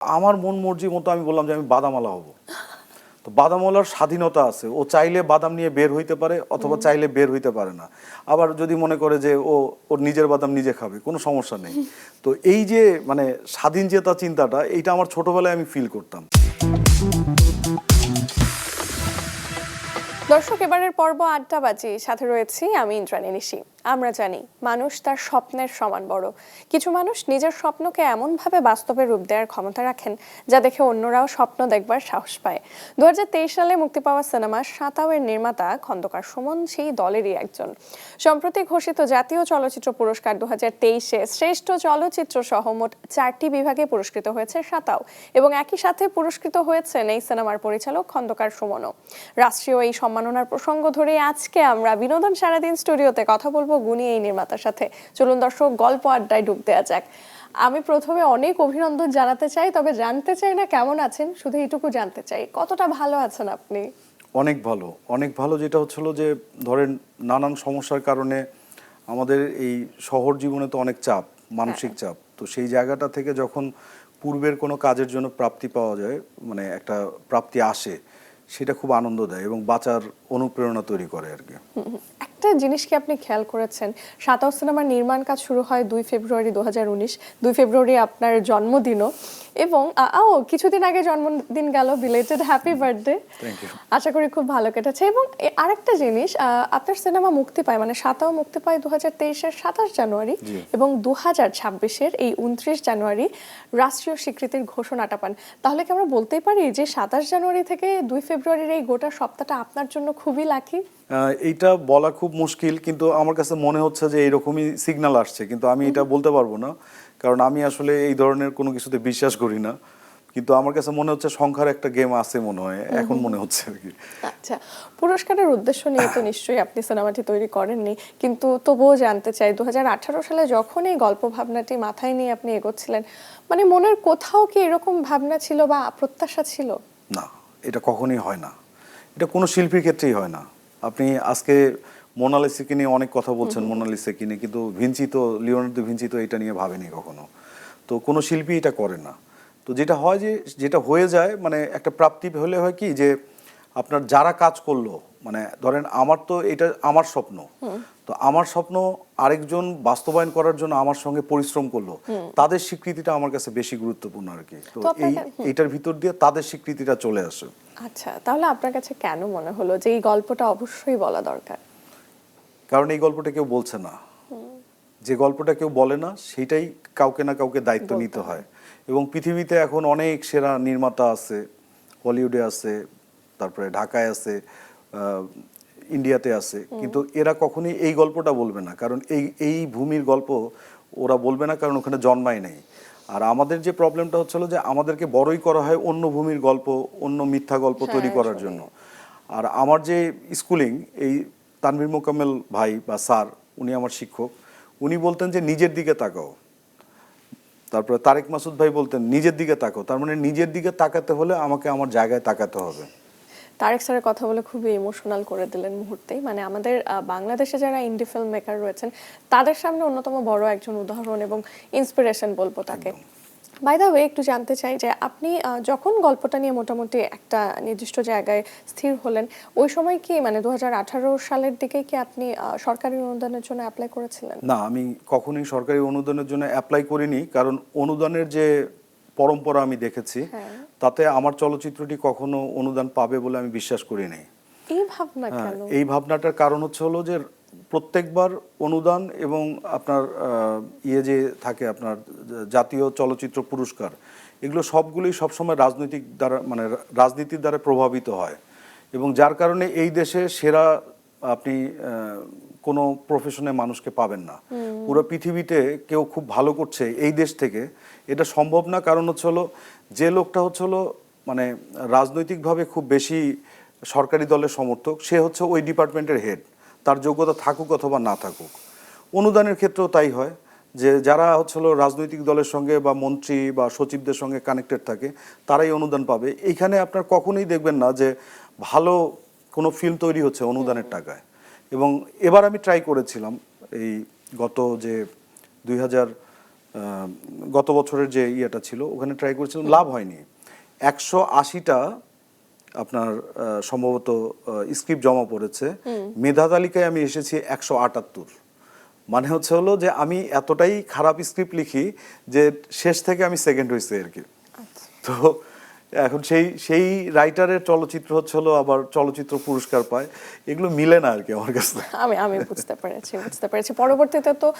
আমার মন মর্জি মতো আমি বললাম যে আমি বাদামালা হব। তো বাদামওয়ালার স্বাধীনতা আছে। ও চাইলে বাদাম নিয়ে বের হইতে পারে অথবা চাইলে বের হইতে পারে না। আবার যদি মনে করে যে ও ওর নিজের বাদাম নিজে খাবে কোনো সমস্যা নেই। তো এই যে মানে স্বাধীন চেতা চিন্তাটা এইটা আমার ছোটবেলায় আমি ফিল করতাম। দর্শক এবারের পর্ব আড্ডাবাজি সাথে রয়েছি আমি ইন্দ্রাণী নিশি। আমরা জানি, মানুষ তার স্বপ্নের সমান বড়। কিছু মানুষ নিজের স্বপ্নকে এমনভাবে বাস্তবে রূপ দেওয়ার ক্ষমতা রাখেন, যা দেখে অন্যরাও স্বপ্ন দেখবার সাহস পায়। দু সালে মুক্তি পাওয়া সিনেমা সাঁতাওয়ের নির্মাতা খন্দকার সুমন সেই দলেরই একজন। সম্প্রতি ঘোষিত জাতীয় চলচ্চিত্র পুরস্কার দু হাজার তেইশে শ্রেষ্ঠ চলচ্চিত্র সহ মোট চারটি বিভাগে পুরস্কৃত হয়েছে সাঁতাও, এবং একই সাথে পুরস্কৃত হয়েছেন এই সিনেমার পরিচালক খন্দকার সুমনও। রাষ্ট্রীয় এই সম্মাননার প্রসঙ্গ ধরে আজকে আমরা বিনোদন সারাদিন স্টুডিওতে কথা বলব। গুণী এই নির্মাতার সাথে। চলুন দর্শক গল্প আড্ডায় ডুব দেওয়া যাক। আমি প্রথমে অনেক অভিনন্দন জানাতে চাই তবে জানতে চাই না কেমন আছেন শুধু এইটুকু জানতে চাই। কতটা ভালো আছেন আপনি? অনেক ভালো। অনেক ভালো যেটা হচ্ছিল যে ধরেন নানান সমস্যার কারণে আমাদের এই শহর জীবনে তো অনেক চাপ মানসিক চাপ। তো সেই জায়গাটা থেকে যখন পূর্বের কোনো কাজের জন্য প্রাপ্তি পাওয়া যায় মানে একটা প্রাপ্তি আসে সেটা খুব আনন্দ দেয় এবং বাঁচার অনুপ্রেরণা তৈরি করে আর কি। একটা জিনিস কি আপনি খেয়াল করেছেন? সাতাও সিনেমার নির্মাণ কাজ শুরু হয় দুই ফেব্রুয়ারি দু হাজার উনিশ। দুই ফেব্রুয়ারি আপনার জন্মদিনও। এবং ও কিছুদিন আগে জন্মদিন গেল বিলেটেড হ্যাপি বার্থডে আশা করি খুব ভালো কেটেছে। এবং আরেকটা জিনিস আপনার সিনেমা মুক্তি পায় মানে সাতাও মুক্তি পায় দু হাজার তেইশের সাতাশ জানুয়ারি এবং দু হাজার ছাব্বিশের এই উনত্রিশ জানুয়ারি রাষ্ট্রীয় স্বীকৃতির ঘোষণাটা পান। তাহলে কি আমরা বলতেই পারি যে সাতাশ জানুয়ারি থেকে দুই ফেব্রুয়ারির এই গোটা সপ্তাহটা আপনার জন্য খুবই লাকি এইটা বলা খুব মুশকিল কিন্তু আমার কাছে মনে হচ্ছে যে এরকমই সিগন্যাল আসছে কিন্তু আমি এটা বলতে পারব না কারণ আমি আসলে এই ধরনের কোনো কিছুতে বিশ্বাস করি না কিন্তু আমার কাছে মনে হচ্ছে সংখ্যার একটা গেম আছে মনে হয় এখন মনে হচ্ছে আর কি। আচ্ছা পুরস্কারের উদ্দেশ্য নিয়ে তো নিশ্চয়ই আপনি সিনেমাটি তৈরি করেননি কিন্তু তবুও জানতে চাই দু হাজার আঠারো সালে যখন এই গল্প ভাবনাটি মাথায় নিয়ে আপনি এগোচ্ছিলেন মানে মনের কোথাও কি এরকম ভাবনা ছিল বা প্রত্যাশা ছিল? না এটা কখনোই হয় না। এটা কোনো শিল্পীর ক্ষেত্রেই হয় না। আপনি আজকে মোনালিসাকে নিয়ে অনেক কথা বলছেন মোনালিসাকে নিয়ে কিন্তু ভিঞ্চি তো লিওনার্দো ভিঞ্চি তো এটা নিয়ে ভাবেনি কখনো। তো কোনো শিল্পী এটা করে না। তো যেটা হয় যে যেটা হয়ে যায় মানে একটা প্রাপ্তি হলে হয় কি যে আপনার যারা কাজ করল মানে ধরেন আমার তো এটা আমার স্বপ্ন। তো আমার স্বপ্ন আরেকজন বাস্তবায়ন করার জন্য আমার সঙ্গে পরিশ্রম করল তাদের স্বীকৃতিটা আমার কাছে বেশি গুরুত্বপূর্ণ আর কি। তো এই এটার ভিতর দিয়ে তাদের স্বীকৃতিটা চলে আসে। আচ্ছা তাহলে আপনার কাছে কেন মনে হলো যে এই গল্পটা অবশ্যই বলা দরকার? কারণ এই গল্পটা কেউ বলছে না। যে গল্পটা কেউ বলে না সেটাই কাউকে না কাউকে দায়িত্ব নিতে হয়। এবং পৃথিবীতে এখন অনেক সেরা নির্মাতা আছে হলিউডে আছে তারপরে ঢাকায় আছে ইন্ডিয়াতে আছে। কিন্তু এরা কখনোই এই গল্পটা বলবে না। কারণ এই এই ভূমির গল্প ওরা বলবে না কারণ ওখানে জন্মাই নেই। আর আমাদের যে প্রবলেমটা হচ্ছিল যে আমাদেরকে বড়ই করা হয় অন্য ভূমির গল্প অন্য মিথ্যা গল্প তৈরি হ্যাঁ, করার জন্য। আর আমার যে স্কুলিং এই তানভীর মোকাম্মেল ভাই বা স্যার উনি আমার শিক্ষক উনি বলতেন যে নিজের দিকে তাকাও। তারপরে তারেক মাসুদ ভাই বলতেন নিজের দিকে তাকাও। তার মানে নিজের দিকে তাকাতে হলে আমাকে আমার জায়গায় তাকাতে হবে। তারেক স্যারের কথা বলে খুবই ইমোশনাল করে দিলেন মুহূর্তেই। মানে আমাদের বাংলাদেশে যারা ইন্ডি ফিল্ম মেকার রয়েছেন তাদের সামনে অন্যতম বড় একজন উদাহরণ এবং ইন্সপিরেশন বলব তাকে। বাই দা ওয়ে একটু জানতে চাই যে আপনি যখন গল্পটা নিয়ে মোটামুটি একটা নির্দিষ্ট জায়গায় স্থির হলেন ওই সময় কি মানে দু হাজার আঠারো সালের দিকে কি আপনি সরকারি অনুদানের জন্য অ্যাপ্লাই করেছিলেন? না আমি কখনোই সরকারি অনুদানের জন্য অ্যাপ্লাই করিনি কারণ অনুদানের যে পরম্পরা আমি দেখেছি হ্যাঁ। তাতে আমার চলচ্চিত্রটি কখনো অনুদান পাবে বলে আমি বিশ্বাস করি নাই। এই ভাবনা হ্যাঁ, কেন? এই ভাবনাটার কারণ হচ্ছে হলো যে প্রত্যেকবার অনুদান এবং আপনার ইয়ে যে থাকে আপনার জাতীয় চলচ্চিত্র পুরস্কার এগুলো সবগুলোই সবসময় রাজনৈতিক দ্বারা মানে রাজনীতির দ্বারা প্রভাবিত হয়। এবং যার কারণে এই দেশে সেরা আপনি কোনো প্রফেশনে মানুষকে পাবেন না। পুরো পৃথিবীতে কেউ খুব ভালো করছে এই দেশ থেকে। এটা সম্ভব না কারণ হচ্ছে হলো যে লোকটা হচ্ছে হলো মানে রাজনৈতিকভাবে খুব বেশি সরকারি দলের সমর্থক সে হচ্ছে ওই ডিপার্টমেন্টের হেড তার যোগ্যতা থাকুক অথবা না থাকুক। অনুদানের ক্ষেত্রেও তাই হয় যে যারা হচ্ছে হলো রাজনৈতিক দলের সঙ্গে বা মন্ত্রী বা সচিবদের সঙ্গে কানেক্টেড থাকে তারাই অনুদান পাবে। এইখানে আপনার কখনোই দেখবেন না যে ভালো কোনো ফিল্ম তৈরি হচ্ছে অনুদানের টাকায়। এবং এবার আমি ট্রাই করেছিলাম এই গত যে দুই হাজার গত বছরের যে ইয়েটা ছিল ওখানে ট্রাই করেছিলাম লাভ হয়নি। একশো আশিটা আপনার সম্ভবত স্ক্রিপ্ট জমা পড়েছে। মেধা তালিকায় আমি এসেছি একশো আটাত্তর। মানে হচ্ছে হলো যে আমি এতটাই খারাপ স্ক্রিপ্ট লিখি যে শেষ থেকে আমি সেকেন্ড হয়েছি আর কি। তো এখন সেই সেই রাইটারের চলচ্চিত্র হচ্ছে হলো আবার চলচ্চিত্র পুরস্কার পায়। এগুলো মিলে না আর কি আমার কাছে। আমি আমি বুঝতে পেরেছি বুঝতে পেরেছি। পরবর্তীতে তো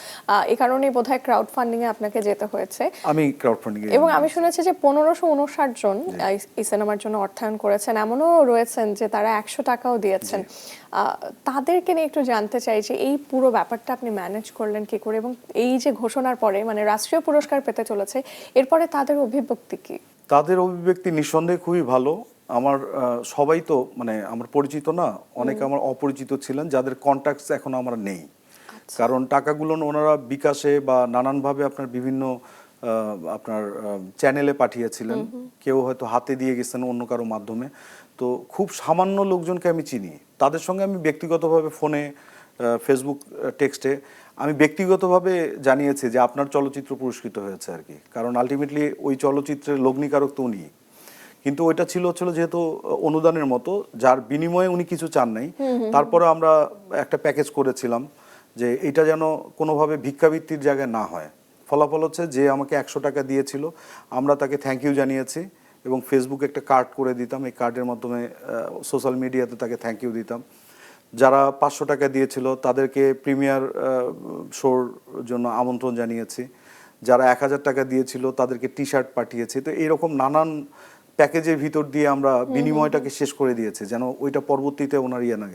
এই কারণেই বোধহয় ক্রাউড ফান্ডিং এ আপনাকে যেতে হয়েছে। আমি ক্রাউড ফান্ডিং এবং আমি শুনেছি যে পনেরোশো উনষাট জন এই- সিনেমার জন্য অর্থায়ন করেছেন। এমনও রয়েছেন যে তারা একশো টাকাও দিয়েছেন। আহ, তাদেরকে নিয়ে একটু জানতে চাই যে এই পুরো ব্যাপারটা আপনি ম্যানেজ করলেন কি করে? এবং এই যে ঘোষণার পরে মানে রাষ্ট্রীয় পুরস্কার পেতে চলেছে এরপরে তাদের অভিব্যক্তি কি? তাদের অভিব্যক্তি নিঃসন্দেহে খুবই ভালো। আমার সবাই তো মানে আমার পরিচিত না অনেকে আমার অপরিচিত ছিলেন যাদের কন্ট্যাক্টস এখন আমার নেই। কারণ টাকাগুলো ওনারা বিকাশে বা নানানভাবে আপনার বিভিন্ন আপনার চ্যানেলে পাঠিয়েছিলেন। কেউ হয়তো হাতে দিয়ে গেছেন অন্য কারও মাধ্যমে। তো খুব সামান্য লোকজনকে আমি চিনি। তাদের সঙ্গে আমি ব্যক্তিগতভাবে ফোনে ফেসবুক টেক্সটে আমি ব্যক্তিগতভাবে জানিয়েছি যে আপনার চলচ্চিত্র পুরস্কৃত হয়েছে আর কি। কারণ আলটিমেটলি ওই চলচ্চিত্রের লগ্নিকারক তো উনি কিন্তু ওইটা ছিল ছিল যেহেতু অনুদানের মতো যার বিনিময়ে উনি কিছু চান নাই। তারপরে আমরা একটা প্যাকেজ করেছিলাম যে এটা যেন কোনোভাবে ভিক্ষাবৃত্তির জায়গায় না হয়। ফলাফল হচ্ছে যে আমাকে একশো টাকা দিয়েছিল আমরা তাকে থ্যাংক ইউ জানিয়েছি এবং ফেসবুকে একটা কার্ড করে দিতাম। এই কার্ডের মাধ্যমে সোশ্যাল মিডিয়াতে তাকে থ্যাংক ইউ দিতাম। যারা পাঁচশো টাকা দিয়েছিল তাদেরকে প্রিমিয়ার শোর জন্য আমন্ত্রণ জানিয়েছি। যারা এক হাজার টাকা দিয়েছিল তাদেরকে টি শার্ট পাঠিয়েছি। তো এরকম নানান প্যাকেজের ভিতর দিয়ে আমরা বিনিময়টাকে শেষ করে দিয়েছি যেন ওইটা পরবর্তীতে ওনার ইয়ে না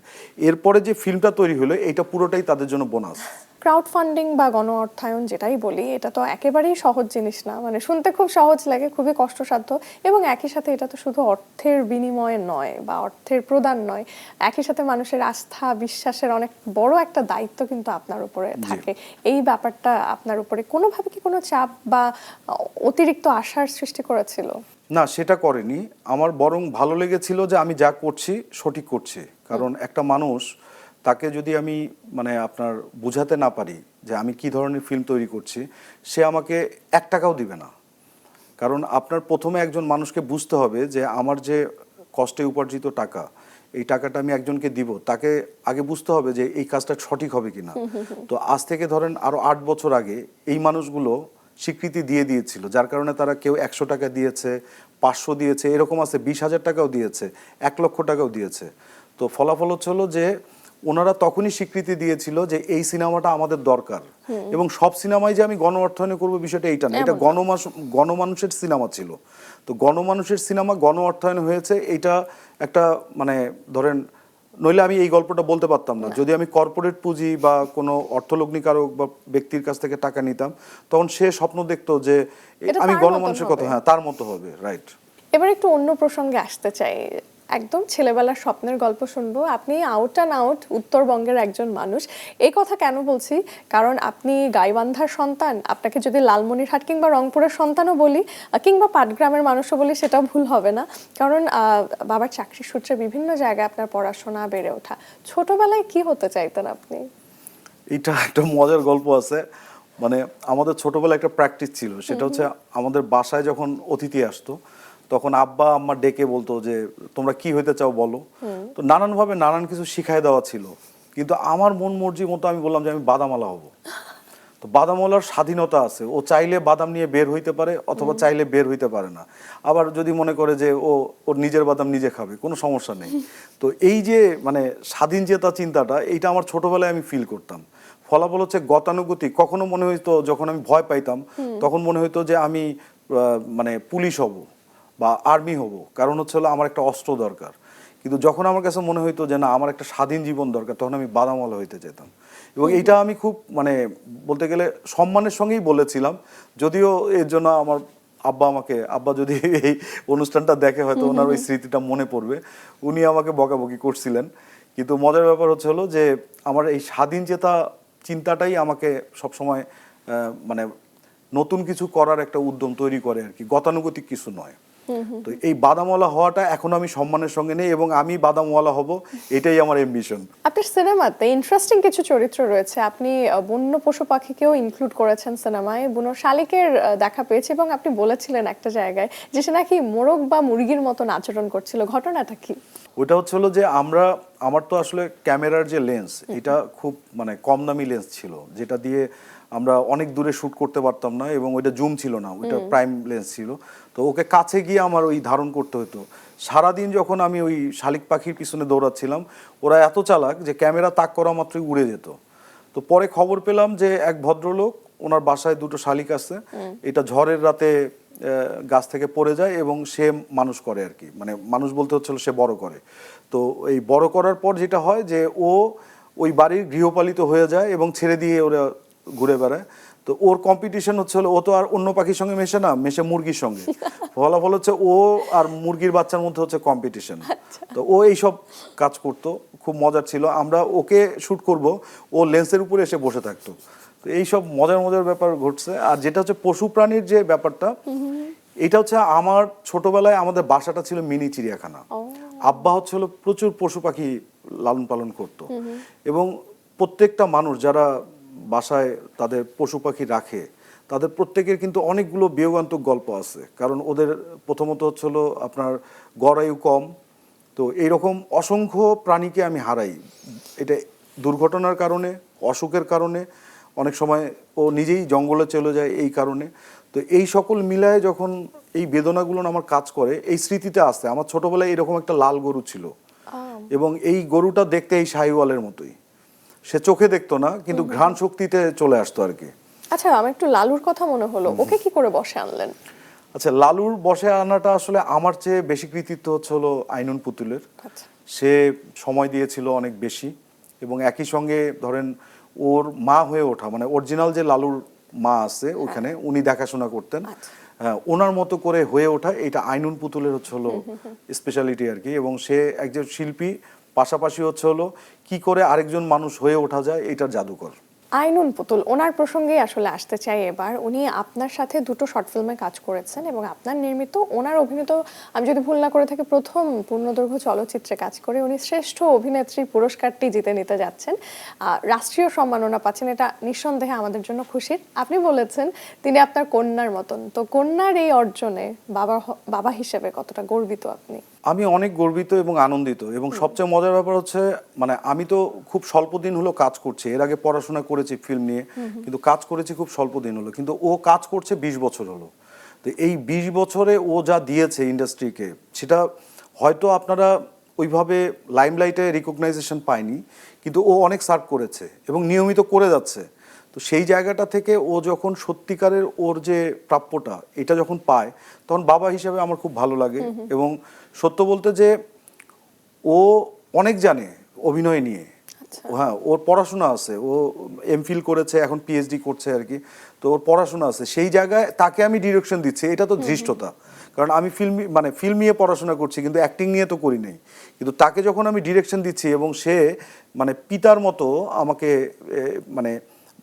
এরপরে যে ফিল্মটা তৈরি হলো এইটা পুরোটাই তাদের জন্য বোনাস। ক্রাউড ফান্ডিং বা গণ অর্থায়ন যেটাই বলি এটা তো একেবারেই সহজ জিনিস না। মানে শুনতে খুব সহজ লাগে খুবই কষ্টসাধ্য এবং একই সাথে এটা তো শুধু অর্থের বিনিময়ে নয় বা অর্থের প্রদান নয় একই সাথে মানুষের আস্থা বিশ্বাসের অনেক বড় একটা দায়িত্ব কিন্তু আপনার উপরে থাকে। এই ব্যাপারটা আপনার উপরে কোনোভাবে কি কোনো চাপ বা অতিরিক্ত আশার সৃষ্টি করেছিল? না সেটা করেনি। আমার বরং ভালো লেগেছিল যে আমি যা করছি সঠিক করছি। কারণ একটা মানুষ তাকে যদি আমি মানে আপনার বুঝাতে না পারি যে আমি কি ধরনের ফিল্ম তৈরি করছি, সে আমাকে এক টাকাও দিবে না। কারণ আপনার প্রথমে একজন মানুষকে বুঝতে হবে যে আমার যে কষ্টে উপার্জিত টাকা, এই টাকাটা আমি একজনকে দিব, তাকে আগে বুঝতে হবে যে এই কাজটা সঠিক হবে কিনা। তো আজ থেকে ধরেন আরও আট বছর আগে এই মানুষগুলো স্বীকৃতি দিয়ে দিয়েছিল, যার কারণে তারা কেউ একশো টাকা দিয়েছে, পাঁচশো দিয়েছে, এরকম আছে, বিশ হাজার টাকাও দিয়েছে, এক লক্ষ টাকাও দিয়েছে। তো ফলাফল হচ্ছে হলো যে ওনারা তখনই স্বীকৃতি দিয়েছিল যে এই সিনেমাটা আমাদের দরকার। এবং সব সিনেমায় যে আমি গণ অর্থায়নে করব বিষয়টা এইটা না এটা গণমাস গণমানুষের সিনেমা ছিল। তো গণমানুষের সিনেমা গণ অর্থায়ন হয়েছে এইটা একটা মানে ধরেন নইলে আমি এই গল্পটা বলতে পারতাম না। যদি আমি কর্পোরেট পুঁজি বা কোনো অর্থলগ্নিকারক বা ব্যক্তির কাছ থেকে টাকা নিতাম তখন সে স্বপ্ন দেখতো যে আমি গণমানুষের কথা হ্যাঁ তার মতো হবে রাইট। এবার একটু অন্য প্রসঙ্গে আসতে চাই। একদম ছেলেবেলার স্বপ্নের গল্প শুনব। আপনি আউট অ্যান্ড আউট উত্তরবঙ্গের একজন মানুষ। এই কথা কেন বলছি? কারণ আপনি গাইবান্ধার সন্তান, আপনাকে যদি লালমনিরহাট কিংবা রংপুরের সন্তানও বলি কিংবা পাটগ্রামের মানুষও বলি, সেটাও ভুল হবে না। কারণ বাবার চাকরির সূত্রে বিভিন্ন জায়গায় আপনার পড়াশোনা বেড়ে ওঠা। ছোটবেলায় কি হতে চাইতেন আপনি? এটা একটা মজার গল্প আছে। মানে আমাদের ছোটবেলায় একটা প্র্যাকটিস ছিল। সেটা হচ্ছে আমাদের বাসায় যখন অতিথি আসতো তখন আব্বা আম্মা ডেকে বলতো যে তোমরা কি হইতে চাও বলো? তো নানানভাবে নানান কিছু শিখাই দেওয়া ছিল। কিন্তু আমার মন মর্জি মতো আমি বললাম যে আমি বাদামালা হব। তো বাদামওয়ালার স্বাধীনতা আছে। ও চাইলে বাদাম নিয়ে বের হইতে পারে অথবা চাইলে বের হইতে পারে না। আবার যদি মনে করে যে ও ওর নিজের বাদাম নিজে খাবে কোনো সমস্যা নেই। তো এই যে মানে স্বাধীন চেতা চিন্তাটা এইটা আমার ছোটবেলায় আমি ফিল করতাম। ফলাফল হচ্ছে গতানুগতিক। কখনো মনে হইতো যখন আমি ভয় পাইতাম তখন মনে হইতো যে আমি মানে পুলিশ হব। বা আর্মি হব কারণ হচ্ছে হলো আমার একটা অস্ত্র দরকার। কিন্তু যখন আমার কাছে মনে হইতো যে না আমার একটা স্বাধীন জীবন দরকার তখন আমি বাদামওয়ালা হইতে যেতাম। এবং এইটা আমি খুব মানে বলতে গেলে সম্মানের সঙ্গেই বলেছিলাম যদিও এর জন্য আমার আব্বা আমাকে আব্বা যদি এই অনুষ্ঠানটা দেখে হয়তো ওনার ওই স্মৃতিটা মনে পড়বে। উনি আমাকে বকাবকি করছিলেন। কিন্তু মজার ব্যাপার হচ্ছে হলো যে আমার এই স্বাধীন চেতা চিন্তাটাই আমাকে সবসময় মানে নতুন কিছু করার একটা উদ্যম তৈরি করে আর কি। গতানুগতিক কিছু নয়। তো এই বাদামওয়ালা হওয়াটা এখন আমি সম্মানের সঙ্গে নেই এবং আমি বাদামওয়ালা হব এটাই আমার এমবিশন আপনার সিনেমাতে ইন্টারেস্টিং কিছু চরিত্র রয়েছে। আপনি বন্য পশু পাখিকেও ইনক্লুড করেছেন সিনেমায়। বুনো শালিকের দেখা পেয়েছে এবং আপনি বলেছিলেন একটা জায়গায় যে সে নাকি মোরগ বা মুরগির মতন আচরণ করছিল। ঘটনাটা কি? ওটা হচ্ছে হলো যে আমরা আমার তো আসলে ক্যামেরার যে লেন্স এটা খুব মানে কম দামি লেন্স ছিল যেটা দিয়ে আমরা অনেক দূরে শ্যুট করতে পারতাম না এবং ওইটা জুম ছিল না ওইটা প্রাইম লেন্স ছিল। তো ওকে কাছে গিয়ে আমার ওই ধারণ করতে হতো। সারাদিন যখন আমি ওই শালিক পাখির পিছনে দৌড়াচ্ছিলাম ওরা এত চালাক যে ক্যামেরা তাক করা মাত্রই উড়ে যেত। তো পরে খবর পেলাম যে এক ভদ্রলোক ওনার বাসায় দুটো শালিক আছে এটা ঝড়ের রাতে গাছ থেকে পড়ে যায় এবং সে মানুষ করে আর কি। মানে মানুষ বলতে হচ্ছিল সে বড় করে। তো এই বড় করার পর যেটা হয় যে ও ওই বাড়ির গৃহপালিত হয়ে যায় এবং ছেড়ে দিয়ে ওরা ঘুরে বেড়ায়। তো ওর কম্পিটিশন হচ্ছে হলো ও তো আর অন্য পাখির সঙ্গে মেশে না মেশে মুরগির সঙ্গে। ফলাফল হচ্ছে ও আর মুরগির বাচ্চার মধ্যে হচ্ছে কম্পিটিশন তো ও এইসব কাজ করতো খুব মজার ছিল। আমরা ওকে শ্যুট করব ও লেন্সের উপরে এসে বসে থাকতো। তো এইসব মজার মজার ব্যাপার ঘটছে। আর যেটা হচ্ছে পশু প্রাণীর যে ব্যাপারটা এটা হচ্ছে আমার ছোটবেলায় আমাদের বাসাটা ছিল মিনি চিড়িয়াখানা। আব্বা হচ্ছে হলো প্রচুর পশু পাখি লালন পালন করতো। এবং প্রত্যেকটা মানুষ যারা বাসায় তাদের পশু পাখি রাখে তাদের প্রত্যেকের কিন্তু অনেকগুলো বিয়োগান্তক গল্প আছে। কারণ ওদের প্রথমত হচ্ছে হলো আপনার গড়ায়ু কম। তো এইরকম অসংখ্য প্রাণীকে আমি হারাই। এটা দুর্ঘটনার কারণে অসুখের কারণে অনেক সময় ও নিজেই জঙ্গলে চলে যায় এই কারণে। তো এই সকল মিলায় যখন এই বেদনাগুলো আমার কাজ করে এই স্মৃতিতে আসে। আমার ছোটবেলায় এরকম একটা লাল গরু ছিল। এবং এই গরুটা দেখতে এই শাহিওয়ালের মতোই। সে চোখে দেখতো না কিন্তু ঘ্রাণ শক্তিতে চলে আসতো আর কি। আচ্ছা আমার একটু লালুর কথা মনে হলো। ওকে কি করে বসে আনলেন? আচ্ছা লালুর বসে আনাটা আসলে আমার চেয়ে বেশি কৃতিত্ব হচ্ছে হলো আইনুন পুতুলের। আচ্ছা। সে সময় দিয়েছিল অনেক বেশি এবং একই সঙ্গে ধরেন ওর মা হয়ে ওঠা মানে অরিজিনাল যে লালুর মা আছে ওখানে উনি দেখাশোনা করতেন। আচ্ছা। হ্যাঁ, ওনার মতো করে হয়ে ওঠা এটা আইনুন পুতুলের হচ্ছে হলো স্পেশালিটি আর কি এবং সে একজন শিল্পী পাশাপাশি হচ্ছে হলো, কি করে আরেকজন মানুষ হয়ে ওঠা যায় এটার জাদুকর। আইনুন পুতুল, ওনার প্রসঙ্গেই আসলে আসতে চাই এবার। উনি আপনার সাথে দুটো শর্ট ফিল্মে কাজ করেছেন এবং আপনার নির্মিত, ওনার অভিনীত, আমি যদি ভুল না করে থাকি, প্রথম পূর্ণদৈর্ঘ্য চলচ্চিত্রে কাজ করে উনি শ্রেষ্ঠ অভিনেত্রী পুরস্কারটি জিতে নিতে যাচ্ছেন। রাষ্ট্রীয় সম্মাননা পাচ্ছেন, এটা নিঃসন্দেহে আমাদের জন্য খুশির আপনি বলেছেন তিনি আপনার কন্যার মতন। তো কন্যার এই অর্জনে বাবা বাবা হিসেবে কতটা গর্বিত আপনি? আমি অনেক গর্বিত এবং আনন্দিত এবং সবচেয়ে মজার ব্যাপার হচ্ছে মানে আমি তো খুব স্বল্প দিন হলো কাজ করছি। এর আগে পড়াশোনা করেছি ফিল্ম নিয়ে কিন্তু কাজ করেছি খুব স্বল্প দিন হলো। কিন্তু ও কাজ করছে বিশ বছর হলো। তো এই বিশ বছরে ও যা দিয়েছে ইন্ডাস্ট্রিকে সেটা হয়তো আপনারা ওইভাবে লাইমলাইটে রিকগনাইজেশন পায়নি কিন্তু ও অনেক সার্ভ করেছে এবং নিয়মিত করে যাচ্ছে। তো সেই জায়গাটা থেকে ও যখন সত্যিকারের ওর যে প্রাপ্যটা এটা যখন পায় তখন বাবা হিসেবে আমার খুব ভালো লাগে। এবং সত্য বলতে যে ও অনেক জানে অভিনয় নিয়ে। হ্যাঁ ওর পড়াশোনা আছে। ও এমফিল করেছে এখন পিএইচডি করছে আর কি। তো ওর পড়াশোনা আছে। সেই জায়গায় তাকে আমি ডিরেকশন দিচ্ছি। এটা তো ধৃষ্টতা। কারণ আমি ফিল্ম মানে ফিল্ম নিয়ে পড়াশোনা করছি কিন্তু অ্যাক্টিং নিয়ে তো করি নাই। কিন্তু তাকে যখন আমি ডিরেকশন দিচ্ছি এবং সে মানে পিতার মতো আমাকে মানে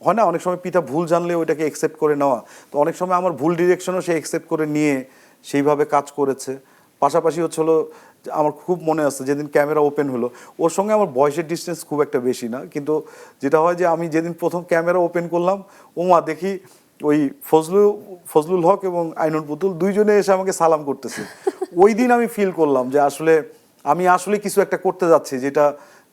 হয় না? অনেক সময় পিতা ভুল জানলে ওইটাকে একসেপ্ট করে নেওয়া। তো অনেক সময় আমার ভুল ডিরেকশনও সে একসেপ্ট করে নিয়ে সেইভাবে কাজ করেছে। পাশাপাশি হচ্ছে হলো আমার খুব মনে আছে যেদিন ক্যামেরা ওপেন হলো ওর সঙ্গে আমার বয়সের ডিস্টেন্স খুব একটা বেশি না। কিন্তু যেটা হয় যে আমি যেদিন প্রথম ক্যামেরা ওপেন করলাম ওমা দেখি ওই ফজলু ফজলুল হক এবং আইনুল পুতুল দুইজনে এসে আমাকে সালাম করতেছে। ওই দিন আমি ফিল করলাম যে আসলে আমি আসলে কিছু একটা করতে যাচ্ছি যেটা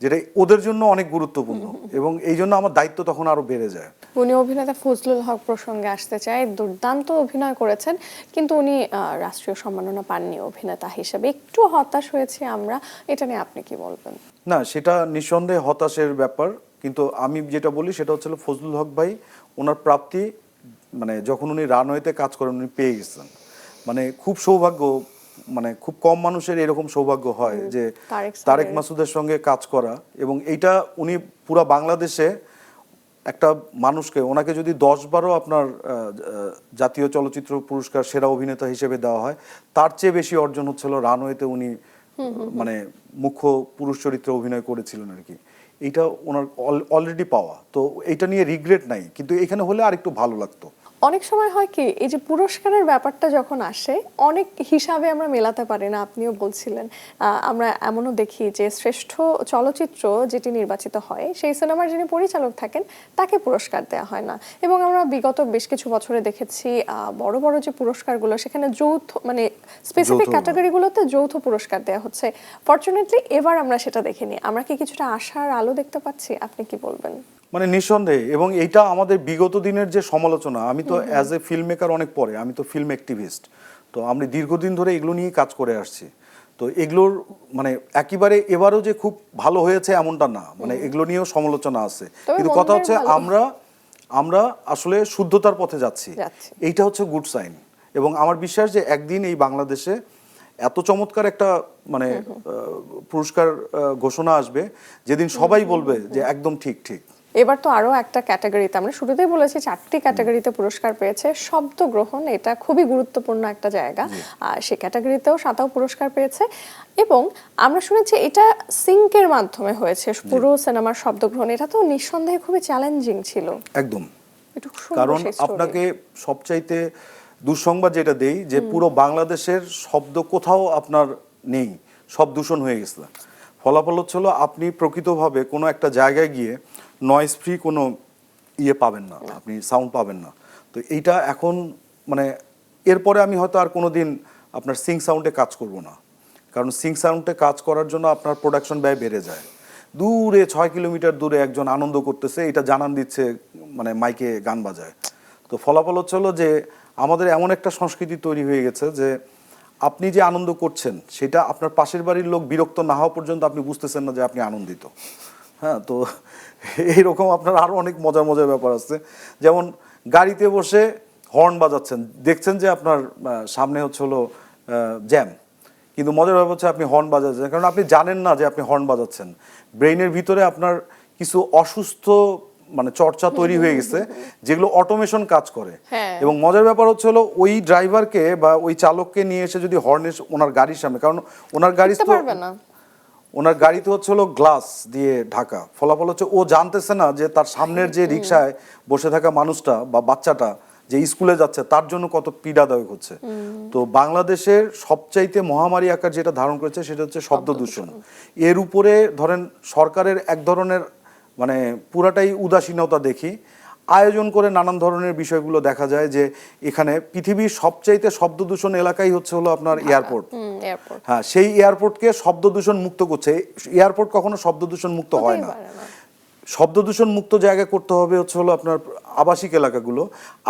যেটা ওদের জন্য অনেক গুরুত্বপূর্ণ। এবং এই জন্য আমার দায়িত্ব তখন আরও বেড়ে যায়। উনি অভিনেতা ফজলুল হক প্রসঙ্গে আসতে চাই দুর্দান্ত অভিনয় করেছেন কিন্তু উনি রাষ্ট্রীয় সম্মাননা পাননি অভিনেতা হিসেবে। একটু হতাশ হয়েছি আমরা এটা নিয়ে আপনি কি বলবেন? না সেটা নিঃসন্দেহে হতাশের ব্যাপার কিন্তু আমি যেটা বলি সেটা হচ্ছে হলো ফজলুল হক ভাই ওনার প্রাপ্তি মানে যখন উনি রানওয়েতে কাজ করেন উনি পেয়ে গেছেন। মানে খুব সৌভাগ্য মানে খুব কম মানুষের এরকম সৌভাগ্য হয় যে তারেক মাসুদের সঙ্গে কাজ করা এবং এইটা উনি পুরা বাংলাদেশে একটা মানুষকে ওনাকে যদি দশ বারো আপনার জাতীয় চলচ্চিত্র পুরস্কার সেরা অভিনেতা হিসেবে দেওয়া হয় তার চেয়ে বেশি অর্জন হচ্ছিল রানওয়েতে উনি মানে মুখ্য পুরুষ চরিত্রে অভিনয় করেছিলেন আর কি। এইটা ওনার অলরেডি পাওয়া। তো এইটা নিয়ে রিগ্রেট নাই কিন্তু এখানে হলে আর একটু ভালো লাগতো। অনেক সময় হয় কি এই যে পুরস্কারের ব্যাপারটা যখন আসে অনেক হিসাবে আমরা মেলাতে পারি না আপনিও বলছিলেন। আমরা এমনও দেখি যে শ্রেষ্ঠ চলচ্চিত্র যেটি নির্বাচিত হয় সেই সিনেমার যিনি পরিচালক থাকেন তাকে পুরস্কার দেওয়া হয় না। এবং আমরা বিগত বেশ কিছু বছরে দেখেছি আহ, বড় বড় যে পুরস্কারগুলো সেখানে যৌথ মানে স্পেসিফিক। ক্যাটাগরিগুলোতে যৌথ পুরস্কার দেওয়া হচ্ছে। ফর্চুনেটলি এবার আমরা সেটা দেখিনি। আমরা কি কিছুটা আশার আলো দেখতে পাচ্ছি? আপনি কি বলবেন? মানে নিঃসন্দেহে এবং এইটা আমাদের বিগত দিনের যে সমালোচনা আমি তো অ্যাজ এ ফিল্ম মেকার অনেক পরে আমি তো ফিল্ম অ্যাক্টিভিস্ট তো আমি দীর্ঘদিন ধরে এগুলো নিয়েই কাজ করে আসছি। তো এগুলোর মানে একেবারে এবারও যে খুব ভালো হয়েছে এমনটা না মানে এগুলো নিয়েও সমালোচনা আছে। কিন্তু কথা হচ্ছে আমরা আমরা আসলে শুদ্ধতার পথে যাচ্ছি। এইটা হচ্ছে গুড সাইন এবং আমার বিশ্বাস যে একদিন এই বাংলাদেশে এত চমৎকার একটা মানে পুরস্কার ঘোষণা আসবে যেদিন সবাই বলবে যে একদম ঠিক ঠিক। এবার তো আরও একটা ক্যাটাগরিতে আমরা শুরুতেই বলেছি চারটি ক্যাটাগরিতে পুরস্কার পেয়েছে। শব্দ গ্রহণ এটা খুবই গুরুত্বপূর্ণ একটা জায়গা। আর সে ক্যাটাগরিতেও সাতাও পুরস্কার পেয়েছে। এবং আমরা শুনেছি এটা সিঙ্কের মাধ্যমে হয়েছে পুরো সিনেমার শব্দ গ্রহণ এটা তো নিঃসন্দেহে খুবই চ্যালেঞ্জিং ছিল। একদম। কারণ। আপনাকে সবচাইতে দুঃসংবাদ যেটা দেই যে পুরো বাংলাদেশের শব্দ কোথাও আপনার নেই সব দূষণ হয়ে গেছে। ফলাফল হচ্ছিল আপনি প্রকৃতভাবে কোনো একটা জায়গায় গিয়ে নয়েজ ফ্রি কোনো ইয়ে পাবেন না আপনি সাউন্ড পাবেন না। তো এইটা এখন মানে এরপরে আমি হয়তো আর কোনো দিন আপনার সিং সাউন্ডে কাজ করব না। কারণ সিং সাউন্ডে কাজ করার জন্য আপনার প্রোডাকশন ব্যয় বেড়ে যায়। দূরে ছয় কিলোমিটার দূরে একজন আনন্দ করতেছে এটা জানান দিচ্ছে মানে মাইকে গান বাজায়। তো ফলাফল হচ্ছে হলো যে আমাদের এমন একটা সংস্কৃতি তৈরি হয়ে গেছে যে আপনি যে আনন্দ করছেন সেটা আপনার পাশের বাড়ির লোক বিরক্ত না হওয়া পর্যন্ত আপনি বুঝতেছেন না যে আপনি আনন্দিত। হ্যাঁ তো এইরকম আপনার আরও অনেক মজার মজার ব্যাপার আছে। যেমন গাড়িতে বসে হর্ন বাজাচ্ছেন। দেখছেন যে আপনার সামনে হচ্ছে হলো জ্যাম কিন্তু মজার ব্যাপার হচ্ছে আপনি হর্ন বাজাচ্ছেন। কারণ আপনি জানেন না যে আপনি হর্ন বাজাচ্ছেন। ব্রেইনের ভিতরে আপনার কিছু অসুস্থ মানে চর্চা তৈরি হয়ে গেছে যেগুলো অটোমেশন কাজ করে। হ্যাঁ। এবং মজার ব্যাপার হচ্ছে হলো ওই ড্রাইভারকে বা ওই চালককে নিয়ে এসে যদি হর্নের ওনার গাড়ির সামনে কারণ ওনার গাড়ি তো না। ওনার গাড়িতে হচ্ছে হলো গ্লাস দিয়ে ঢাকা। ফলাফল হচ্ছে ও জানতেছে না যে তার সামনের যে রিক্সায় বসে থাকা মানুষটা বা বাচ্চাটা যে স্কুলে যাচ্ছে তার জন্য কত পীড়াদায়ক হচ্ছে। তো বাংলাদেশের সবচাইতে মহামারী আকার যেটা ধারণ করেছে সেটা হচ্ছে শব্দ দূষণ। এর উপরে ধরেন সরকারের এক ধরনের মানে পুরাটাই উদাসীনতা দেখি আয়োজন করে নানান ধরনের বিষয়গুলো দেখা যায় যে এখানে পৃথিবীর সবচাইতে শব্দ দূষণ এলাকাই হচ্ছে হলো আপনার এয়ারপোর্ট। হ্যাঁ সেই এয়ারপোর্টকে শব্দ দূষণ মুক্ত করছে। এয়ারপোর্ট কখনো শব্দ দূষণ মুক্ত হয় না। শব্দ দূষণ মুক্ত জায়গা করতে হবে হচ্ছে হলো আপনার আবাসিক এলাকাগুলো।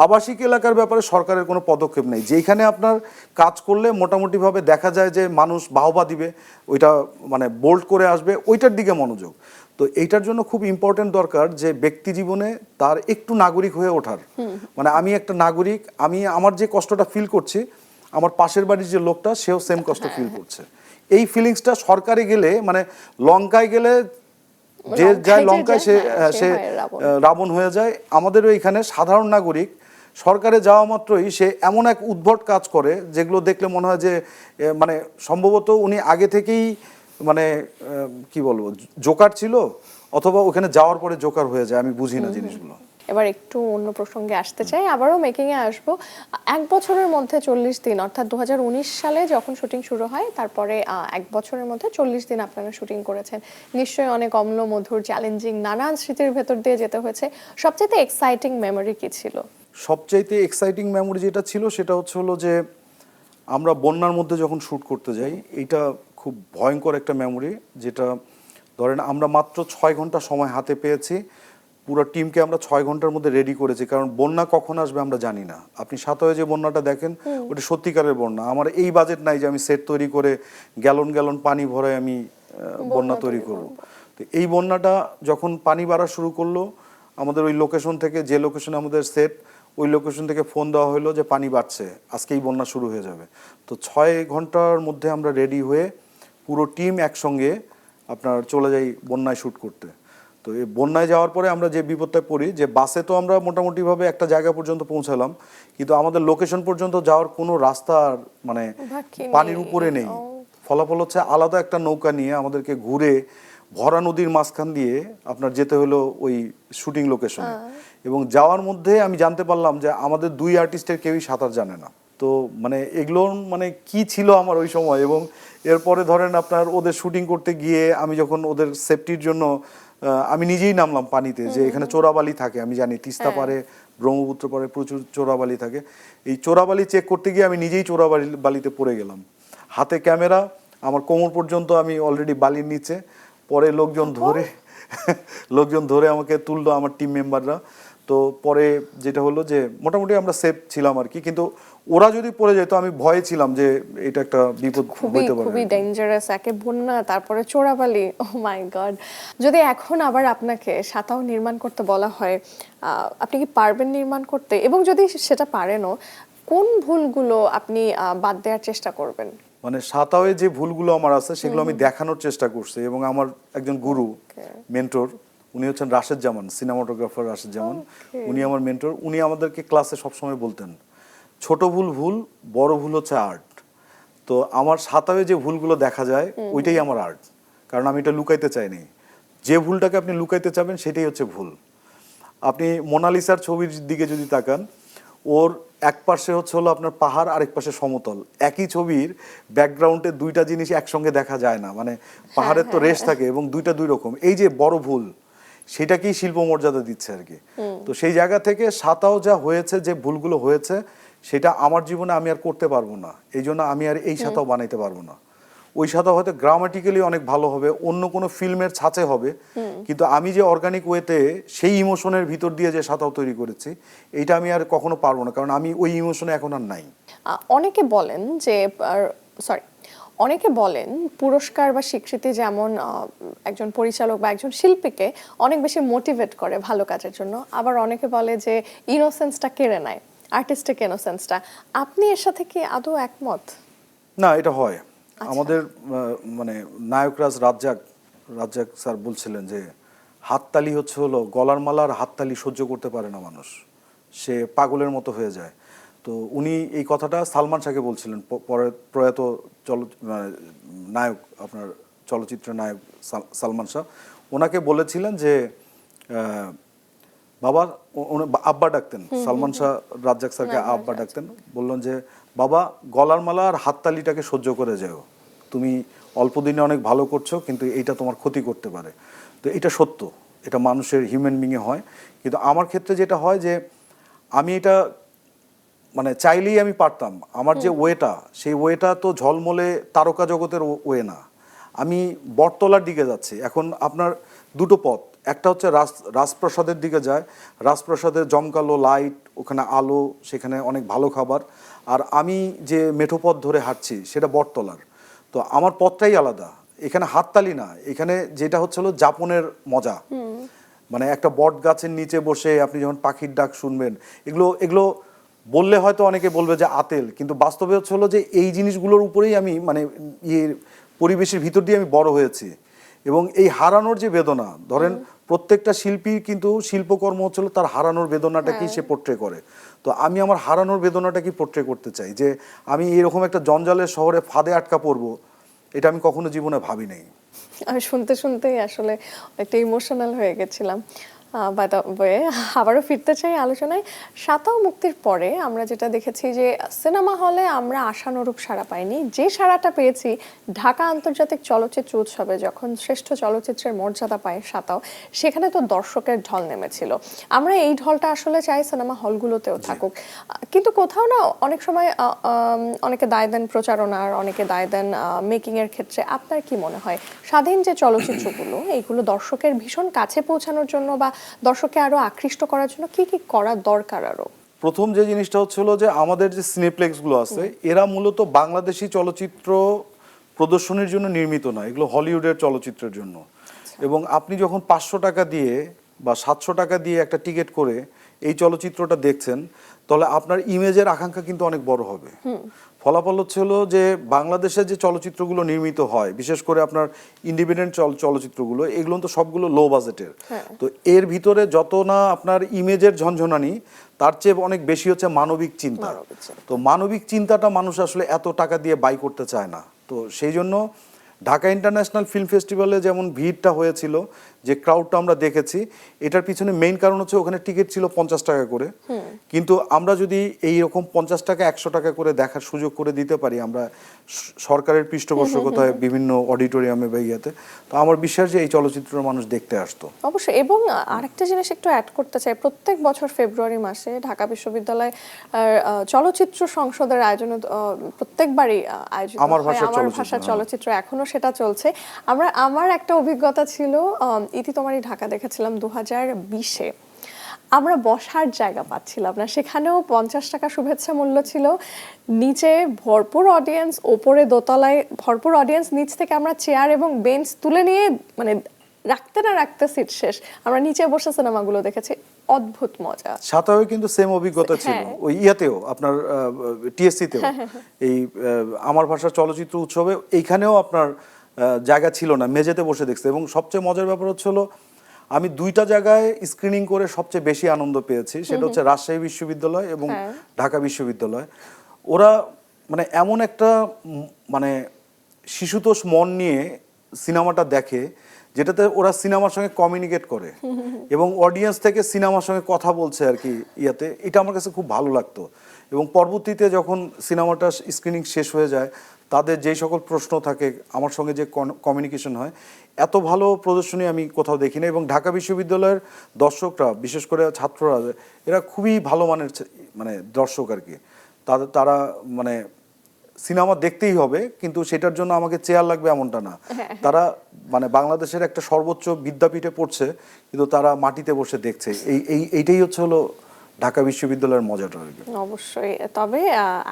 আবাসিক এলাকার ব্যাপারে সরকারের কোনো পদক্ষেপ নেই। যেখানে আপনার কাজ করলে মোটামুটিভাবে দেখা যায় যে মানুষ বাহবা দিবে ওইটা মানে বোল্ড করে আসবে ওইটার দিকে মনোযোগ। তো এইটার জন্য খুব ইম্পর্টেন্ট দরকার যে ব্যক্তি জীবনে তার একটু নাগরিক হয়ে ওঠার। মানে আমি একটা নাগরিক আমি আমার যে কষ্টটা ফিল করছি আমার পাশের বাড়ির যে লোকটা সেও সেম কষ্ট ফিল করছে। এই ফিলিংসটা সরকারে গেলে মানে লঙ্কায় গেলে যে যায় যে যায় যায়, সে হ্যাঁ, সে সে রাবণ। হয়ে যায়। আমাদেরও এখানে সাধারণ নাগরিক সরকারে যাওয়া মাত্রই সে এমন এক উদ্ভট কাজ করে যেগুলো দেখলে মনে হয় যে মানে সম্ভবত উনি আগে থেকেই মানে কি বলব জোকার ছিল অথবা ওখানে যাওয়ার পরে জোকার হয়ে যায় আমি বুঝি না জিনিসগুলো। এবার একটু অন্য প্রসঙ্গে আসতে চাই আবারও মেকিং এ আসব। এক বছরের মধ্যে চল্লিশ দিন অর্থাৎ দু হাজার উনিশ সালে যখন শুটিং শুরু হয় তারপরে এক বছরের মধ্যে চল্লিশ দিন আপনারা শুটিং করেছেন। নিশ্চয়ই অনেক অম্ল মধুর চ্যালেঞ্জিং নানান স্মৃতির ভেতর দিয়ে যেতে হয়েছে। সবচেয়ে এক্সাইটিং মেমোরি কি ছিল? সবচাইতে এক্সাইটিং মেমোরি যেটা ছিল সেটা হচ্ছে হলো যে আমরা বন্যার মধ্যে যখন শ্যুট করতে যাই এইটা খুব ভয়ঙ্কর একটা মেমোরি যেটা ধরেন আমরা মাত্র ছয় ঘণ্টা সময় হাতে পেয়েছি পুরো টিমকে আমরা ছয় ঘণ্টার মধ্যে রেডি করেছি কারণ বন্যা কখন আসবে আমরা জানি না। আপনি সাতয়ে যে বন্যাটা দেখেন ওটা সত্যিকারের বন্যা। আমার এই বাজেট নাই যে আমি সেট তৈরি করে গ্যালন গ্যালন পানি ভরে আমি বন্যা তৈরি করব। তো এই বন্যাটা যখন পানি বাড়া শুরু করল আমাদের ওই লোকেশন থেকে যে লোকেশনে আমাদের সেট ওই লোকেশন থেকে ফোন দেওয়া হলো যে পানি বাড়ছে আজকেই বন্যা শুরু হয়ে যাবে। তো ছয় ঘণ্টার মধ্যে আমরা রেডি হয়ে পুরো টিম একসঙ্গে আপনার চলে যাই বন্যায় শ্যুট করতে। তো এই বন্যায় যাওয়ার পরে আমরা যে বিপদটায় পড়ি যে বাসে তো আমরা মোটামুটিভাবে একটা জায়গা পর্যন্ত পৌঁছালাম কিন্তু আমাদের লোকেশন পর্যন্ত যাওয়ার কোনো রাস্তা আর মানে পানির উপরে নেই। ফলাফল হচ্ছে আলাদা একটা নৌকা নিয়ে আমাদেরকে ঘুরে ভরা নদীর মাঝখান দিয়ে আপনার যেতে হলো ওই শুটিং লোকেশনে এবং যাওয়ার মধ্যে আমি জানতে পারলাম যে আমাদের দুই আর্টিস্টের কেউই সাঁতার জানে না। তো মানে এগুলোর মানে কি ছিল আমার ওই সময়? এবং এরপরে ধরেন আপনার ওদের শুটিং করতে গিয়ে আমি যখন ওদের সেফটির জন্য আমি নিজেই নামলাম পানিতে যে এখানে চোরাবালি থাকে আমি জানি তিস্তা পারে ব্রহ্মপুত্র পারে প্রচুর চোরাবালি থাকে। এই চোরাবালি চেক করতে গিয়ে আমি নিজেই চোরাবালি বালিতে পড়ে গেলাম। হাতে ক্যামেরা আমার কোমর পর্যন্ত আমি অলরেডি বালির নিচে পরে লোকজন ধরে লোকজন ধরে আমাকে তুললো আমার টিম মেম্বাররা তো পরে যেটা হলো যে মোটামুটি আমরা সেফ ছিলাম আর কি কিন্তু ওরা যদি পড়ে যেত আমি ভয়ে ছিলাম যে এটা একটা বিপদ খুবই পারে। খুবই ডেঞ্জারাস একে বন্যা তারপরে চোরাবালি ও মাই গড যদি এখন আবার আপনাকে সাঁতাও নির্মাণ করতে বলা হয় আপনি কি পারবেন নির্মাণ করতে? এবং যদি সেটা পারেনও কোন ভুলগুলো আপনি বাদ দেওয়ার চেষ্টা করবেন? মানে সাতাওয়ে যে ভুলগুলো আমার আছে সেগুলো আমি দেখানোর চেষ্টা করছি এবং আমার একজন গুরু মেন্টর উনি হচ্ছেন রাশেদ জামান সিনেমাটোগ্রাফার রাশেদ জামান। উনি আমার মেন্টর উনি আমাদেরকে ক্লাসে সবসময় বলতেন ছোট ভুল ভুল বড় ভুল হচ্ছে আর্ট তো আমার সাতাওয়ে যে ভুলগুলো দেখা যায় ওইটাই আমার আর্ট কারণ আমি এটা লুকাইতে চাইনি। যে ভুলটাকে আপনি লুকাইতে চাবেন সেটাই হচ্ছে ভুল। আপনি মোনালিসার ছবির দিকে যদি তাকান ওর এক পাশে হচ্ছে হলো আপনার পাহাড় আরেক পাশে সমতল। একই ছবির ব্যাকগ্রাউন্ডে দুইটা জিনিস একসঙ্গে দেখা যায় না। মানে পাহাড়ের তো রেশ থাকে এবং দুইটা দুই রকম। এই যে বড় ভুল সেটাকেই শিল্প মর্যাদা দিচ্ছে আর কি। তো সেই জায়গা থেকে সাতাও যা হয়েছে যে ভুলগুলো হয়েছে সেটা আমার জীবনে আমি আর করতে পারব না। এই জন্য আমি আর এই সাতাও বানাইতে পারব না। ওই সাথে হয়তো গ্রামাটিক্যালি অনেক ভালো হবে অন্য কোনো ফিল্মের ছাঁচে হবে কিন্তু আমি যে অর্গানিক ওয়েতে সেই ইমোশনের ভিতর দিয়ে যে সাঁতাও তৈরি করেছি এটা আমি আর কখনো পারব না কারণ আমি ওই ইমোশনে এখন আর নাই। অনেকে বলেন যে সরি অনেকে বলেন পুরস্কার বা স্বীকৃতি যেমন একজন পরিচালক বা একজন শিল্পীকে অনেক বেশি মোটিভেট করে ভালো কাজের জন্য আবার অনেকে বলে যে ইনোসেন্সটা কেড়ে নেয়। আর্টিস্টিক ইনোসেন্সটা আপনি এর সাথে কি আদৌ একমত? না এটা হয়। আমাদের আহ, মানে নায়করাজ রাজ্জাক রাজ্জাক স্যার বলছিলেন যে হাততালি হচ্ছে হলো গলার মালার হাততালি সহ্য করতে পারে না মানুষ। সে পাগলের মতো হয়ে যায়। তো উনি এই কথাটা সালমান শাহকে বলছিলেন পরে প্রয়াত চল নায়ক আপনার চলচ্চিত্রের নায়ক সালমান শাহ। ওনাকে বলেছিলেন যে বাবা আব্বা ডাকতেন। সালমান শাহ রাজ্জাক স্যারকে আব্বা ডাকতেন। বললেন যে বাবা গলার মালা আর হাততালিটাকে সহ্য করে যাও। তুমি অল্প দিনে অনেক ভালো করছ কিন্তু এইটা তোমার ক্ষতি করতে পারে। তো এটা সত্য। এটা মানুষের হিউম্যান বিংয়ে হয়। কিন্তু আমার ক্ষেত্রে যেটা হয় যে আমি এটা মানে চাইলেই আমি পারতাম। আমার যে ওয়েটা সেই ওয়েটা তো ঝলমলে তারকা জগতের ওয়ে না। আমি বটতলার দিকে যাচ্ছি। এখন আপনার দুটো পথ। একটা হচ্ছে রাজ রাজপ্রাসাদের দিকে যায়। রাজপ্রাসাদের জমকালো লাইট ওখানে আলো সেখানে অনেক ভালো খাবার। আর আমি যে মেঠো পথ ধরে হাঁটছি সেটা বটতলার। তো আমার পথটাই আলাদা। এখানে হাততালি না এখানে যেটা হচ্ছে হলো যাপনের মজা। মানে একটা বট গাছের নিচে বসে আপনি যখন পাখির ডাক শুনবেন এগুলো এগুলো বললে হয়তো অনেকে বলবে যে আতেল কিন্তু বাস্তবে হচ্ছে হলো যে এই জিনিসগুলোর উপরেই আমি মানে ইয়ে পরিবেশের ভিতর দিয়ে আমি বড় হয়েছি। এবং এই হারানোর যে বেদনা ধরেন প্রত্যেকটা শিল্পী কিন্তু শিল্পকর্ম হচ্ছিল তার হারানোর বেদনাটাকেই সে পোট্রে করে। তো আমি আমার হারানোর বেদনাটাকেই পোট্রে করতে চাই? যে আমি এরকম একটা জঞ্জালের শহরে ফাঁদে আটকা পড়ব এটা আমি কখনো জীবনে ভাবি নাই আমি শুনতে শুনতেই আসলে একটা ইমোশনাল হয়ে গেছিলাম। ওয়ে আবারও ফিরতে চাই আলোচনায়। সাতাও মুক্তির পরে আমরা যেটা দেখেছি যে সিনেমা হলে আমরা আশানুরূপ সাড়া পাইনি। যে সাড়াটা পেয়েছি ঢাকা আন্তর্জাতিক চলচ্চিত্র উৎসবে যখন শ্রেষ্ঠ চলচ্চিত্রের মর্যাদা পায় সাতাও সেখানে তো দর্শকের ঢল নেমেছিল। আমরা এই ঢলটা আসলে চাই সিনেমা হলগুলোতেও থাকুক। কিন্তু কোথাও না অনেক সময় অনেকে দায় দেন প্রচারণার অনেকে দায় দেন মেকিং এর ক্ষেত্রে। আপনার কি মনে হয়? স্বাধীন যে চলচ্চিত্রগুলো এইগুলো দর্শকের ভীষণ কাছে পৌঁছানোর জন্য বা দর্শককে আরও আকৃষ্ট করার জন্য কি কি করা দরকার আরও? প্রথম যে জিনিসটা হচ্ছিল যে আমাদের যে সিনেপ্লেক্সগুলো আছে এরা মূলত বাংলাদেশি চলচ্চিত্র প্রদর্শনীর জন্য নির্মিত না এগুলো হলিউডের চলচ্চিত্রের জন্য। এবং আপনি যখন পাঁচশো টাকা দিয়ে বা সাতশো টাকা দিয়ে একটা টিকিট করে এই চলচ্চিত্রটা দেখছেন তাহলে আপনার ইমেজের আকাঙ্ক্ষা কিন্তু অনেক বড় হবে। ফলাফল হচ্ছে হলো যে বাংলাদেশে যে চলচ্চিত্রগুলো নির্মিত হয় বিশেষ করে আপনার ইন্ডিপেন্ডেন্ট চল চলচ্চিত্রগুলো এগুলো তো সবগুলো লো বাজেটের তো এর ভিতরে যত না আপনার ইমেজের ঝনঝনানি তার চেয়ে অনেক বেশি হচ্ছে মানবিক চিন্তা। তো মানবিক চিন্তাটা মানুষ আসলে এত টাকা দিয়ে বাই করতে চায় না। তো সেই জন্য ঢাকা ইন্টারন্যাশনাল ফিল্ম ফেস্টিভ্যালে যেমন ভিড়টা হয়েছিল যে ক্রাউডটা আমরা দেখেছি এটার পিছনে মেইন কারণ হচ্ছে ওখানে টিকিট ছিল পঞ্চাশ টাকা করে। কিন্তু আমরা যদি এই রকম পঞ্চাশ টাকা একশো টাকা করে দেখার সুযোগ করে দিতে পারি আমরা সরকারের পৃষ্ঠপোষকতায় বিভিন্ন অডিটোরিয়ামে বা ইয়েতে। তো আমার বিশ্বাস যে এই চলচ্চিত্র মানুষ দেখতে আসতো। অবশ্যই এবং আরেকটা জিনিস একটু অ্যাড করতে চাই। প্রত্যেক বছর ফেব্রুয়ারি মাসে ঢাকা বিশ্ববিদ্যালয় চলচ্চিত্র সংসদের আয়োজন প্রত্যেকবারই আহ, আয়োজিত আমার। ভাষার চলচ্চিত্র, ভাষার হ্যাঁ। চলচ্চিত্র এখনও সেটা চলছে। আমরা আমার একটা অভিজ্ঞতা ছিল ইতি তোমারই ঢাকা দেখেছিলাম দু হাজার বিশে। আমরা বসার জায়গা পাচ্ছিলাম না। সেখানেও পঞ্চাশ টাকা শুভেচ্ছা মূল্য ছিল। নিচে ভরপুর অডিয়েন্স ওপরে দোতলায় ভরপুর অডিয়েন্স নিচ থেকে আমরা চেয়ার এবং বেঞ্চ তুলে নিয়ে মানে রাখতে না রাখতে সিট শেষ। আমরা নিচে বসে সিনেমাগুলো দেখেছি। অদ্ভুত মজা। সাতাও কিন্তু সেম অভিজ্ঞতা ছিল। হ্যাঁ। ওই ইয়াতেও আপনার টিএসসিতেও এই আহ, আমার ভাষার চলচ্চিত্র উৎসবে এইখানেও আপনার জায়গা ছিল না মেঝেতে বসে দেখছে। এবং সবচেয়ে মজার ব্যাপার হচ্ছে হলো আমি দুইটা জায়গায় স্ক্রিনিং করে সবচেয়ে বেশি আনন্দ পেয়েছি। সেটা হচ্ছে রাজশাহী বিশ্ববিদ্যালয় এবং হ্যাঁ। ঢাকা বিশ্ববিদ্যালয়। ওরা মানে এমন একটা মানে শিশুতোষ মন নিয়ে সিনেমাটা দেখে যেটাতে ওরা সিনেমার সঙ্গে কমিউনিকেট করে এবং অডিয়েন্স থেকে সিনেমার সঙ্গে কথা বলছে আর কি ইয়াতে। এটা আমার কাছে খুব ভালো লাগতো। এবং পরবর্তীতে যখন সিনেমাটা স্ক্রিনিং শেষ হয়ে যায় তাদের যেই সকল প্রশ্ন থাকে আমার সঙ্গে যে কমিউনিকেশন হয় এত ভালো প্রদর্শনী আমি কোথাও দেখি না এবং ঢাকা বিশ্ববিদ্যালয়ের দর্শকরা বিশেষ করে ছাত্ররা এরা খুবই ভালো মানের মানে দর্শক আর কি। তাদের তারা মানে সিনেমা দেখতেই হবে কিন্তু সেটার জন্য আমাকে চেয়ার লাগবে এমনটা না। তারা মানে বাংলাদেশের একটা সর্বোচ্চ বিদ্যাপীঠে পড়ছে কিন্তু তারা মাটিতে বসে দেখছে। এই এই এইটাই হচ্ছে হলো ঢাকা বিশ্ববিদ্যালয়ের মজাটা কি অবশ্যই। তবে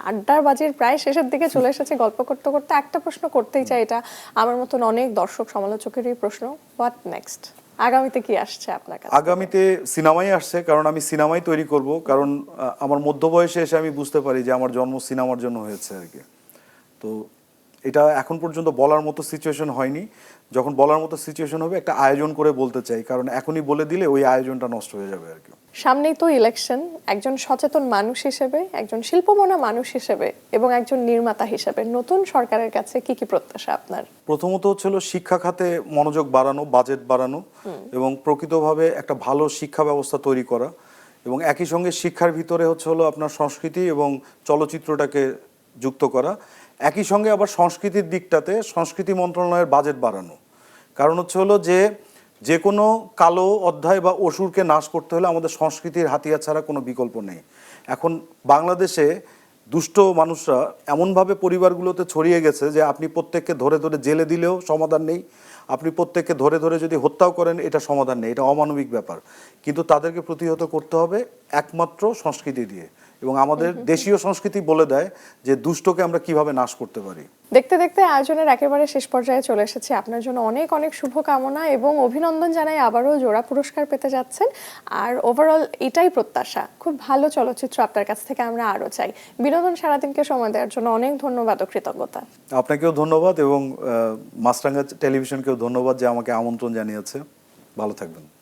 আড্ডার বাজির প্রায় শেষের দিকে চলে এসেছে গল্প করতে করতে। একটা প্রশ্ন করতেই চাই এটা আমার মতন অনেক দর্শক সমালোচকেরই প্রশ্ন। হোয়াট নেক্সট আগামীতে কি আসছে আপনার কাছে? আগামীতে সিনেমাই আসছে কারণ আমি সিনেমাই তৈরি করব। কারণ আমার মধ্য বয়সে এসে আমি বুঝতে পারি যে আমার জন্ম সিনেমার জন্য হয়েছে আর কি। তো এটা এখন পর্যন্ত বলার মতো সিচুয়েশন হয়নি। যখন বলার মতো সিচুয়েশন হবে একটা আয়োজন করে বলতে চাই। কারণ এখনই বলে দিলে ওই আয়োজনটা নষ্ট হয়ে যাবে আর কি। সামনেই তো ইলেকশন একজন সচেতন মানুষ হিসেবে একজন শিল্পমনা মানুষ হিসেবে এবং একজন নির্মাতা হিসেবে নতুন সরকারের কাছে কি কি প্রত্যাশা আপনার? প্রথমত হচ্ছিল শিক্ষা খাতে মনোযোগ বাড়ানো বাজেট বাড়ানো এবং প্রকৃতভাবে একটা ভালো শিক্ষা ব্যবস্থা তৈরি করা এবং একই সঙ্গে শিক্ষার ভিতরে হচ্ছে হলো আপনার সংস্কৃতি এবং চলচ্চিত্রটাকে যুক্ত করা একই সঙ্গে আবার সংস্কৃতির দিকটাতে সংস্কৃতি মন্ত্রণালয়ের বাজেট বাড়ানো। কারণ হচ্ছে হলো যে যে কোনো কালো অধ্যায় বা অসুরকে নাশ করতে হলে আমাদের সংস্কৃতির হাতিয়ার ছাড়া কোনো বিকল্প নেই। এখন বাংলাদেশে দুষ্ট মানুষরা এমনভাবে পরিবারগুলোতে ছড়িয়ে গেছে যে, আপনি প্রত্যেককে ধরে ধরে জেলে দিলেও সমাধান নেই, আপনি প্রত্যেককে ধরে ধরে যদি হত্যাও করেন, এটা সমাধান নেই, এটা অমানবিক ব্যাপার। কিন্তু তাদেরকে প্রতিহত করতে হবে একমাত্র সংস্কৃতি দিয়ে। এবং আমাদের দেশীয় সংস্কৃতি বলে দেয় যে দুষ্টকে আমরা কীভাবে নাশ করতে পারি। দেখতে দেখতে আয়োজনের একেবারে শেষ পর্যায়ে চলে এসেছি। আপনার জন্য অনেক অনেক শুভকামনা এবং অভিনন্দন জানাই আবারও জোড়া পুরস্কার পেতে যাচ্ছেন। আর ওভারঅল এটাই প্রত্যাশা। খুব ভালো চলচ্চিত্র আপনার কাছ থেকে আমরা আরও চাই। বিনোদন সারাদিনকে সময় দেওয়ার জন্য অনেক ধন্যবাদ ও কৃতজ্ঞতা। আপনাকেও ধন্যবাদ এবং মাছরাঙ্গা টেলিভিশনকেও ধন্যবাদ যে আমাকে আমন্ত্রণ জানিয়েছে। ভালো থাকবেন।